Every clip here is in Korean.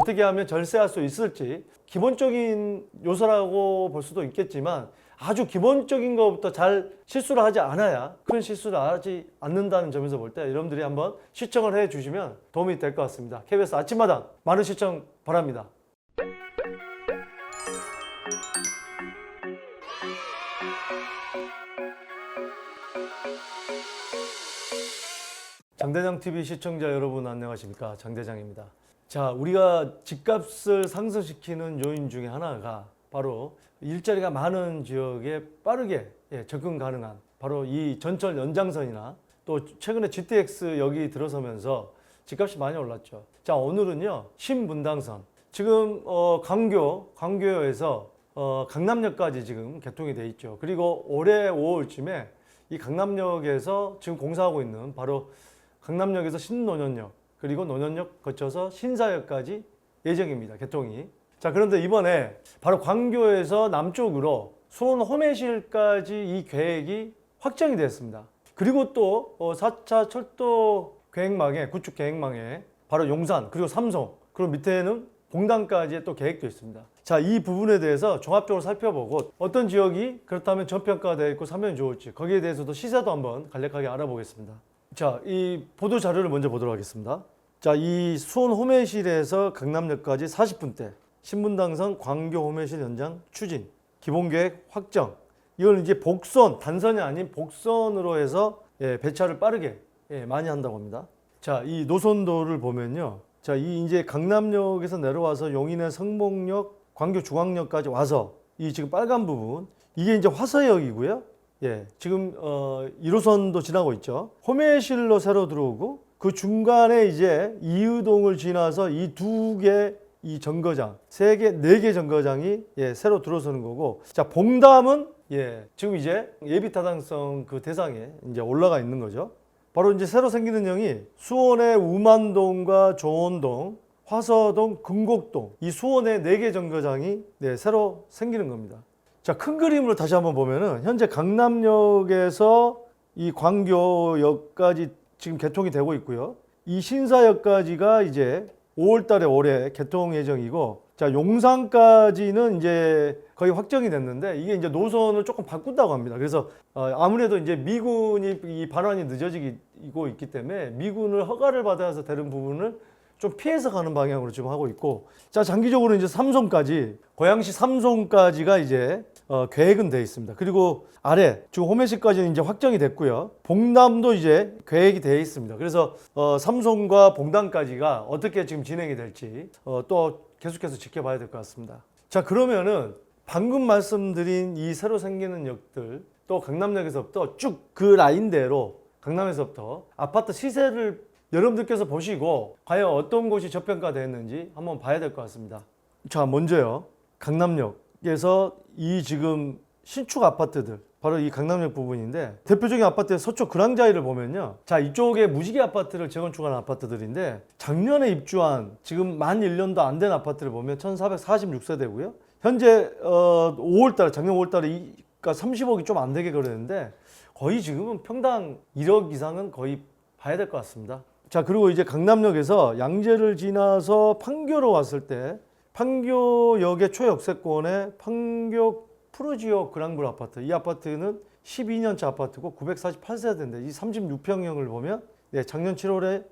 어떻게 하면 절세할 수 있을지 기본적인 요소라고 볼 수도 있겠지만 아주 기본적인 것부터 잘 실수를 하지 않아야 큰 실수를 하지 않는다는 점에서 볼 때 여러분들이 한번 시청을 해 주시면 도움이 될 것 같습니다. KBS 아침마당 많은 시청 바랍니다. 장대장 TV 시청자 여러분 안녕하십니까 장대장입니다. 자 우리가 집값을 상승시키는 요인 중에 하나가 바로 일자리가 많은 지역에 빠르게 예, 접근 가능한 바로 이 전철 연장선이나 또 최근에 GTX 여기 들어서면서 집값이 많이 올랐죠. 자 오늘은요 신분당선 지금 어, 광교 광교에서 어, 강남역까지 지금 개통이 돼 있죠. 그리고 올해 5월쯤에 이 강남역에서 지금 공사하고 있는 바로 강남역에서 신논현역 그리고 논현역 거쳐서 신사역까지 예정입니다. 개통이. 자 그런데 이번에 바로 광교에서 남쪽으로 수원 호매실까지 이 계획이 확정이 됐습니다. 그리고 또 어, 4차 철도 계획망에 구축 계획망에 바로 용산 그리고 삼성 그리고 밑에는 봉단까지의 또 계획도 있습니다. 자, 이 부분에 대해서 종합적으로 살펴보고 어떤 지역이 그렇다면 저평가되어 있고 사면이 좋을지 거기에 대해서도 시세도 한번 간략하게 알아보겠습니다. 자, 이 보도 자료를 먼저 보도록 하겠습니다. 자, 이 수원 호매실에서 강남역까지 40분대 신분당선 광교 호매실 연장 추진 기본계획 확정 이걸 이제 복선 단선이 아닌 복선으로 해서 예, 배차를 빠르게 예, 많이 한다고 합니다. 자, 이 노선도를 보면요. 자, 이 이제 강남역에서 내려와서 용인의 성목역, 광교 중앙역까지 와서 이 지금 빨간 부분 이게 이제 화서역이고요. 예, 지금 어 1호선도 지나고 있죠. 호매실로 새로 들어오고 그 중간에 이제 이유동을 지나서 이 두 개 이 정거장, 세 개, 네 개 정거장이 예, 새로 들어서는 거고. 자, 봉담은 예, 지금 이제 예비 타당성 그 대상에 이제 올라가 있는 거죠. 바로 이제 새로 생기는 역이 수원의 우만동과 조원동, 화서동, 금곡동 이 수원의 네 개 정거장이 네, 새로 생기는 겁니다. 자, 큰 그림으로 다시 한번 보면은 현재 강남역에서 이 광교역까지 지금 개통이 되고 있고요. 이 신사역까지가 이제 5월 달에 올해 개통 예정이고 자, 용산까지는 이제 거의 확정이 됐는데 이게 이제 노선을 조금 바꾼다고 합니다. 그래서 어, 아무래도 이제 미군이 이 반환이 늦어지고 있기 때문에 미군을 허가를 받아서 되는 부분을 좀 피해서 가는 방향으로 지금 하고 있고 자 장기적으로 이제 삼성까지 고양시 삼성까지가 이제 어, 계획은 돼 있습니다. 그리고 아래 지금 호매시까지는 이제 확정이 됐고요. 봉담도 이제 계획이 돼 있습니다. 그래서 어, 삼성과 봉담까지가 어떻게 지금 진행이 될지 어, 또 계속해서 지켜봐야 될 것 같습니다. 자 그러면은 방금 말씀드린 이 새로 생기는 역들 또 강남역에서부터 쭉 그 라인대로 강남에서부터 아파트 시세를 여러분들께서 보시고 과연 어떤 곳이 저평가됐는지 한번 봐야 될 것 같습니다. 자, 먼저요. 강남역 에서 이 지금 신축 아파트들 바로 이 강남역 부분인데 대표적인 아파트의 서초 그랑자이를 보면요. 자, 이쪽에 무지개 아파트를 재건축한 아파트들인데 작년에 입주한 지금 만 1년도 안 된 아파트를 보면 1446세대고요. 현재 어 5월 달에 작년 5월 달에 이, 그러니까 30억이 좀 안 되게 거래했는데 거의 지금은 평당 1억 이상은 거의 봐야 될 것 같습니다. 자, 그리고 이제 강남역에서 양재를 지나서 판교로 왔을 때 판교역의 초역세권에 판교 푸르지오 그랑블 아파트. 이 아파트는 12년차 아파트고 948세대인데 이 36평형을 보면 네, 작년 7월에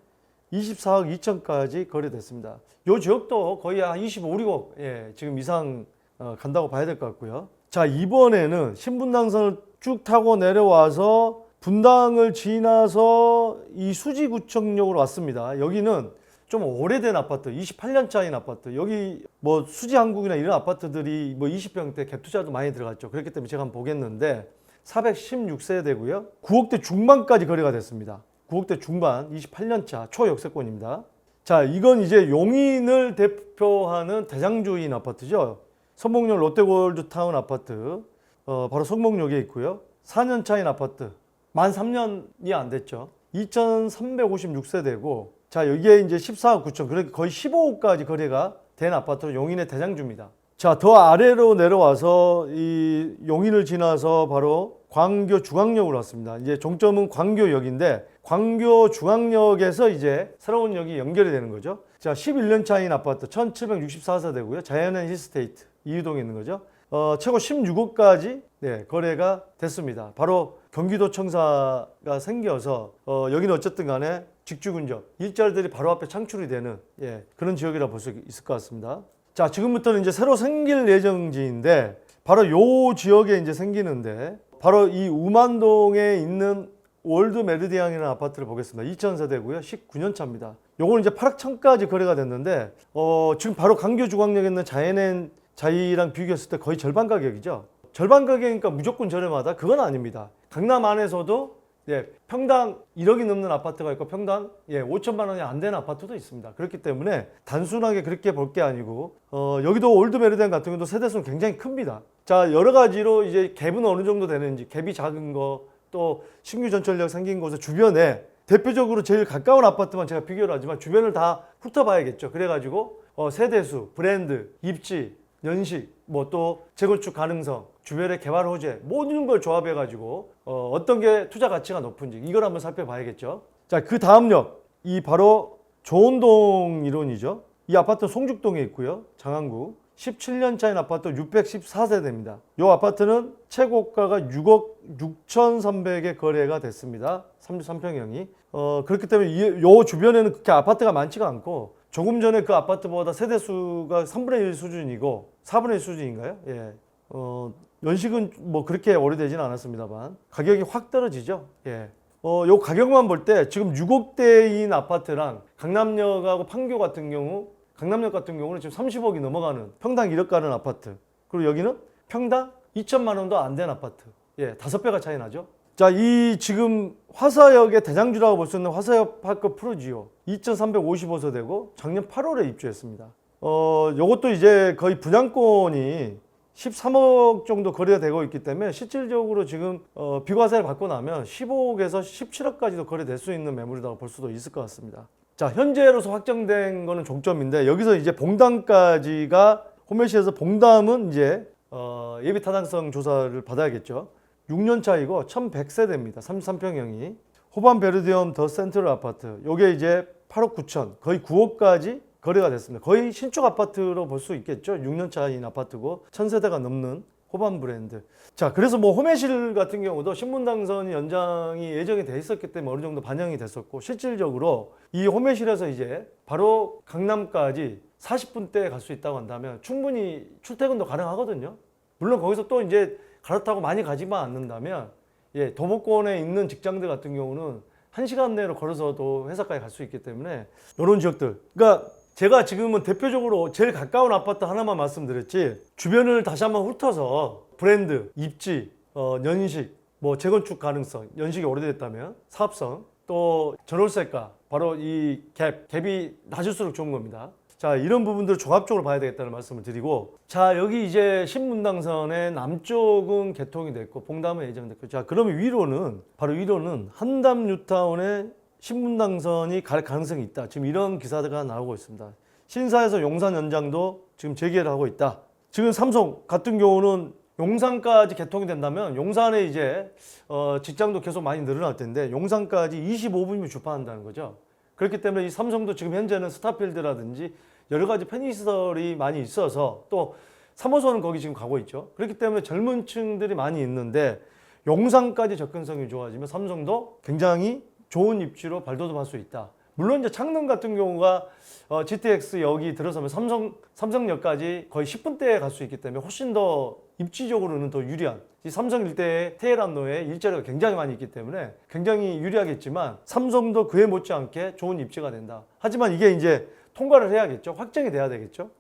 24억 2천까지 거래됐습니다. 이 지역도 거의 한 25, 6억 예, 지금 이상 어, 간다고 봐야 될 것 같고요. 자, 이번에는 신분당선을 쭉 타고 내려와서 분당을 지나서 이 수지구청역으로 왔습니다. 여기는 좀 오래된 아파트, 28년짜리 아파트. 여기 뭐 수지 한국이나 이런 아파트들이 뭐 20평대 갭 투자도 많이 들어갔죠. 그렇기 때문에 제가 한번 보겠는데 416세대고요. 9억대 중반까지 거래가 됐습니다. 9억대 중반, 28년 차 초역세권입니다. 자, 이건 이제 용인을 대표하는 대장주인 아파트죠. 성목역 롯데골드타운 아파트, 어, 바로 성목역에 있고요. 4년 차인 아파트, 만 3년이 안 됐죠. 2,356세대고, 자, 여기에 이제 14억 9천, 그러니까 거의 15억까지 거래가 된 아파트로 용인의 대장주입니다. 자, 더 아래로 내려와서 이 용인을 지나서 바로 광교 중앙역으로 왔습니다. 이제 종점은 광교역인데 광교 중앙역에서 이제 새로운 역이 연결이 되는 거죠. 자, 11년 차인 아파트 1764세대고요. 자연의 힐스테이트 이유동에 있는 거죠. 어, 최고 16억까지 네, 거래가 됐습니다. 바로 경기도청사가 생겨서 어, 여기는 어쨌든 간에 직주근접 일자리들이 바로 앞에 창출이 되는 예, 그런 지역이라 볼 수 있을 것 같습니다. 자, 지금부터는 이제 새로 생길 예정지인데 바로 요 지역에 이제 생기는데 바로 이 우만동에 있는 월드 메르디앙이라는 아파트를 보겠습니다. 2000세대고요. 19년 차입니다. 요거는 이제 8억 1000까지 거래가 됐는데 어, 지금 바로 강교 중앙역에 있는 자연엔 자이랑 비교했을 때 거의 절반 가격이죠. 절반 가격이니까 무조건 저렴하다? 그건 아닙니다. 강남 안에서도 예, 평당 1억이 넘는 아파트가 있고 평당 예, 5천만 원이 안 되는 아파트도 있습니다. 그렇기 때문에 단순하게 그렇게 볼 게 아니고 어, 여기도 올드 메르디안 같은 경우도 세대수는 굉장히 큽니다. 자 여러 가지로 이제 갭은 어느 정도 되는지 갭이 작은 거 또 신규 전철역 생긴 곳의 주변에 대표적으로 제일 가까운 아파트만 제가 비교를 하지만 주변을 다 훑어봐야겠죠. 그래가지고 어, 세대수, 브랜드, 입지, 연식, 뭐 또 재건축 가능성, 주변의 개발 호재 모든 걸 조합해 가지고 어, 어떤 게 투자 가치가 높은지 이걸 한번 살펴봐야겠죠. 자, 그 다음역 이 바로 조원동 이론이죠. 이 아파트 송죽동에 있고요. 장안구 17년 차인 아파트 614세대입니다. 이 아파트는 최고가가 6억 6,300에 거래가 됐습니다. 33평형이. 어, 그렇기 때문에 이, 요 주변에는 그렇게 아파트가 많지가 않고 조금 전에 그 아파트보다 세대 수가 3분의 1 수준이고 4분의 1 수준인가요? 예. 어, 연식은 뭐 그렇게 오래되지는 않았습니다만 가격이 확 떨어지죠. 예. 어, 요 가격만 볼 때 지금 6억대인 아파트랑 강남역하고 판교 같은 경우 강남역 같은 경우는 지금 30억이 넘어가는 평당 1억 가는 아파트. 그리고 여기는 평당 2천만 원도 안 된 아파트. 예, 다섯 배가 차이 나죠. 자, 이 지금 화사역의 대장주라고 볼 수 있는 화사역 파크 프로지오 2,355세대고 작년 8월에 입주했습니다. 어, 요것도 이제 거의 분양권이 13억 정도 거래가 되고 있기 때문에 실질적으로 지금 어, 비과세를 받고 나면 15억에서 17억까지도 거래될 수 있는 매물이라고 볼 수도 있을 것 같습니다. 자, 현재로서 확정된 거는 종점인데 여기서 이제 봉담까지가 호메시에서 봉담은 이제 어, 예비 타당성 조사를 받아야겠죠. 6년 차이고 1100세대입니다. 33평형이. 호반 베르디엄 더 센트럴 아파트. 요게 이제 8억 9천, 거의 9억까지 거래가 됐습니다. 거의 신축 아파트로 볼 수 있겠죠. 6년 차인 아파트고 1000세대가 넘는 호반 브랜드. 자, 그래서 뭐 호매실 같은 경우도 신분당선 연장이 예정이 돼 있었기 때문에 어느 정도 반영이 됐었고 실질적으로 이 호매실에서 이제 바로 강남까지 40분대에 갈 수 있다고 한다면 충분히 출퇴근도 가능하거든요. 물론 거기서 또 이제 갈아타고 많이 가지만 않는다면 예, 도보권에 있는 직장들 같은 경우는 한시간 내로 걸어서도 회사까지 갈 수 있기 때문에 이런 지역들. 그러니까 제가 지금은 대표적으로 제일 가까운 아파트 하나만 말씀드렸지 주변을 다시 한번 훑어서 브랜드, 입지, 어, 연식, 뭐 재건축 가능성, 연식이 오래됐다면 사업성, 또 전월세가 바로 이 갭, 갭이 낮을수록 좋은 겁니다. 자, 이런 부분들을 종합적으로 봐야 되겠다는 말씀을 드리고 자, 여기 이제 신분당선의 남쪽은 개통이 됐고 봉담은 예정됐고 자, 그러면 위로는 바로 위로는 한담 뉴타운의 신분당선이 갈 가능성이 있다. 지금 이런 기사가 나오고 있습니다. 신사에서 용산 연장도 지금 재개를 하고 있다. 지금 삼성 같은 경우는 용산까지 개통이 된다면 용산에 이제 어, 직장도 계속 많이 늘어날 텐데 용산까지 25분이면 주파한다는 거죠. 그렇기 때문에 이 삼성도 지금 현재는 스타필드라든지 여러 가지 편의시설이 많이 있어서 또 3호선은 거기 지금 가고 있죠. 그렇기 때문에 젊은 층들이 많이 있는데 용산까지 접근성이 좋아지면 삼성도 굉장히 좋은 입지로 발돋움할 수 있다. 물론 이제 창릉 같은 경우가 어, GTX 역이 들어서면 삼성 삼성역까지 거의 10분대에 갈 수 있기 때문에 훨씬 더 입지적으로는 더 유리한 이 삼성 일대의 테헤란로에 일자리가 굉장히 많이 있기 때문에 굉장히 유리하겠지만 삼성도 그에 못지않게 좋은 입지가 된다. 하지만 이게 이제 통과를 해야겠죠. 확정이 돼야 되겠죠.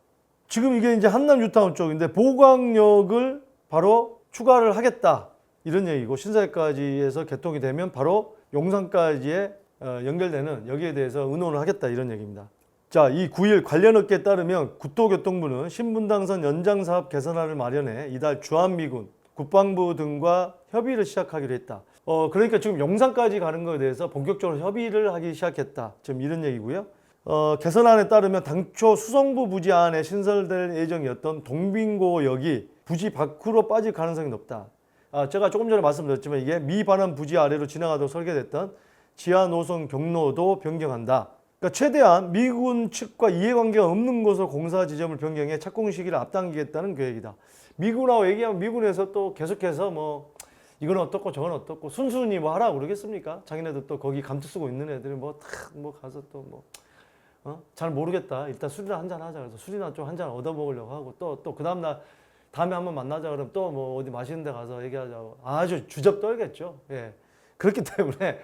지금 이게 이제 한남 뉴타운 쪽인데 보강역을 바로 추가를 하겠다. 이런 얘기고 신사역까지 해서 개통이 되면 바로 용산까지의 어, 연결되는 여기에 대해서 의논을 하겠다 이런 얘기입니다. 자, 이 9일 관련 업계에 따르면 국토교통부는 신분당선 연장 사업 개선안을 마련해 이달 주한미군, 국방부 등과 협의를 시작하기로 했다. 어, 그러니까 지금 용산까지 가는 것에 대해서 본격적으로 협의를 하기 시작했다. 지금 이런 얘기고요. 어, 개선안에 따르면 당초 수성부 부지 안에 신설될 예정이었던 동빙고역이 부지 밖으로 빠질 가능성이 높다. 아, 제가 조금 전에 말씀드렸지만 이게 미 반환 부지 아래로 지나가도록 설계됐던 지하 노선 경로도 변경한다. 그러니까 최대한 미군 측과 이해관계가 없는 곳으로 공사 지점을 변경해 착공 시기를 앞당기겠다는 계획이다. 미군하고 얘기하면 미군에서 또 계속해서 뭐 이건 어떻고 저건 어떻고 순순히 뭐 하라고 그러겠습니까? 자기네들 또 거기 감투 쓰고 있는 애들이 뭐탁뭐 가서 또 뭐 어? 잘 모르겠다. 일단 술이나 한잔 하자. 그래서 술이나 좀 한 잔 얻어 먹으려고 하고 또 또 그 다음 날 다음에 한번 만나자 그러면 또뭐 어디 맛있는 데 가서 얘기하자고 아주 주접 떨겠죠. 예. 그렇기 때문에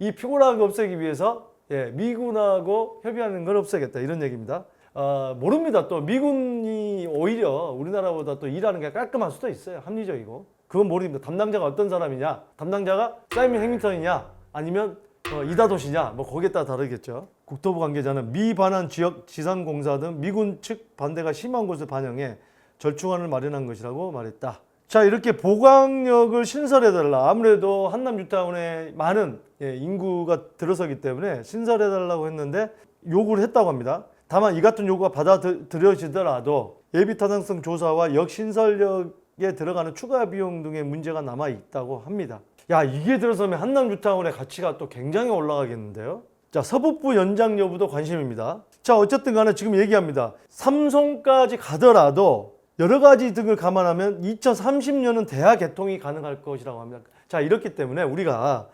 이 피곤한 거 없애기 위해서 예, 미군하고 협의하는 걸 없애겠다 이런 얘기입니다. 어, 모릅니다. 또 미군이 오히려 우리나라보다 또 일하는 게 깔끔할 수도 있어요. 합리적이고. 그건 모릅니다. 담당자가 어떤 사람이냐? 담당자가 사이먼 행밍턴이냐? 아니면 어, 이다도시냐? 뭐 거기에 따라 다르겠죠. 국토부 관계자는 미 반환 지역 지상공사 등 미군 측 반대가 심한 곳을 반영해 절충안을 마련한 것이라고 말했다. 자 이렇게 보강역을 신설해달라. 아무래도 한남 뉴타운에 많은 예, 인구가 들어서기 때문에 신설해달라고 했는데 요구를 했다고 합니다. 다만 이 같은 요구가 받아들여지더라도 예비 타당성 조사와 역 신설역에 들어가는 추가 비용 등의 문제가 남아 있다고 합니다. 야 이게 들어서면 한남 뉴타운의 가치가 또 굉장히 올라가겠는데요. 자 서북부 연장 여부도 관심입니다. 자 어쨌든 간에 지금 얘기합니다. 삼성까지 가더라도 여러 가지 등을 감안하면 2030년은 대하 개통이 가능할 것이라고 합니다. 자 이렇기 때문에 우리가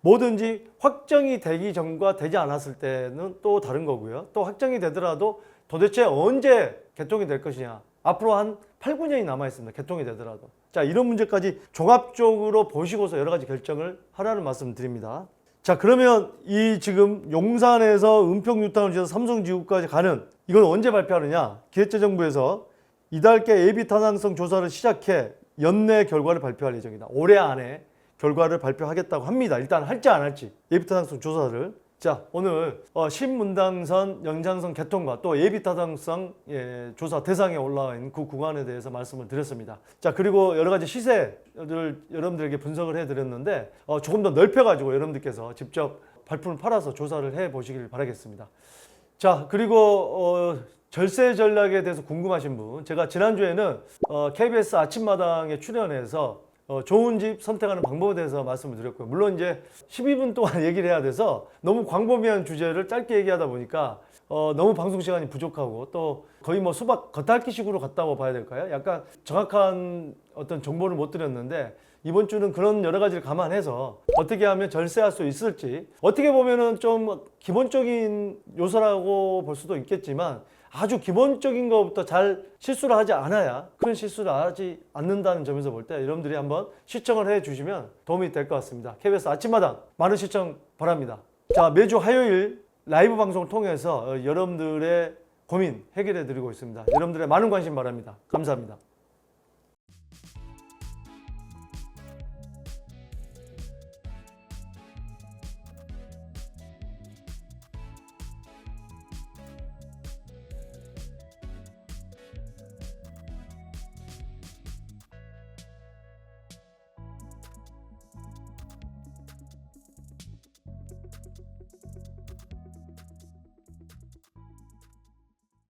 뭐든지 확정이 되기 전과 되지 않았을 때는 또 다른 거고요. 또 확정이 되더라도 도대체 언제 개통이 될 것이냐. 앞으로 한 8, 9년이 남아 있습니다. 개통이 되더라도. 자, 이런 문제까지 종합적으로 보시고서 여러 가지 결정을 하라는 말씀 드립니다. 자, 그러면 이 지금 용산에서 은평 뉴타운을 지어서 삼성지구까지 가는 이건 언제 발표하느냐? 기획재정부에서 이달께 예비 타당성 조사를 시작해 연내 결과를 발표할 예정이다. 올해 안에 결과를 발표하겠다고 합니다. 일단 할지 안 할지 예비 타당성 조사를. 자 오늘 어, 신문당선 연장선 개통과 또 예비 타당성 예, 조사 대상에 있는 그 구간에 대해서 말씀을 드렸습니다. 자 그리고 여러 가지 시세를 여러분들에게 분석을 해드렸는데 어, 조금 더 넓혀가지고 여러분들께서 직접 발품을 팔아서 조사를 해 보시길 바라겠습니다. 자 그리고 어, 절세 전략에 대해서 궁금하신 분 제가 지난주에는 어, KBS 아침마당에 출연해서 어, 좋은 집 선택하는 방법에 대해서 말씀을 드렸고요. 물론 이제 12분 동안 얘기를 해야 돼서 너무 광범위한 주제를 짧게 얘기하다 보니까 어, 너무 방송 시간이 부족하고 또 거의 뭐 수박 겉핥기식으로 갔다고 봐야 될까요? 약간 정확한 어떤 정보를 못 드렸는데 이번 주는 그런 여러 가지를 감안해서 어떻게 하면 절세할 수 있을지 어떻게 보면은 좀 기본적인 요소라고 볼 수도 있겠지만 아주 기본적인 것부터 잘 실수를 하지 않아야 큰 실수를 하지 않는다는 점에서 볼 때 여러분들이 한번 시청을 해 주시면 도움이 될 것 같습니다. KBS 아침마당 많은 시청 바랍니다. 자 매주 화요일 라이브 방송을 통해서 어, 여러분들의 고민 해결해 드리고 있습니다. 여러분들의 많은 관심 바랍니다. 감사합니다.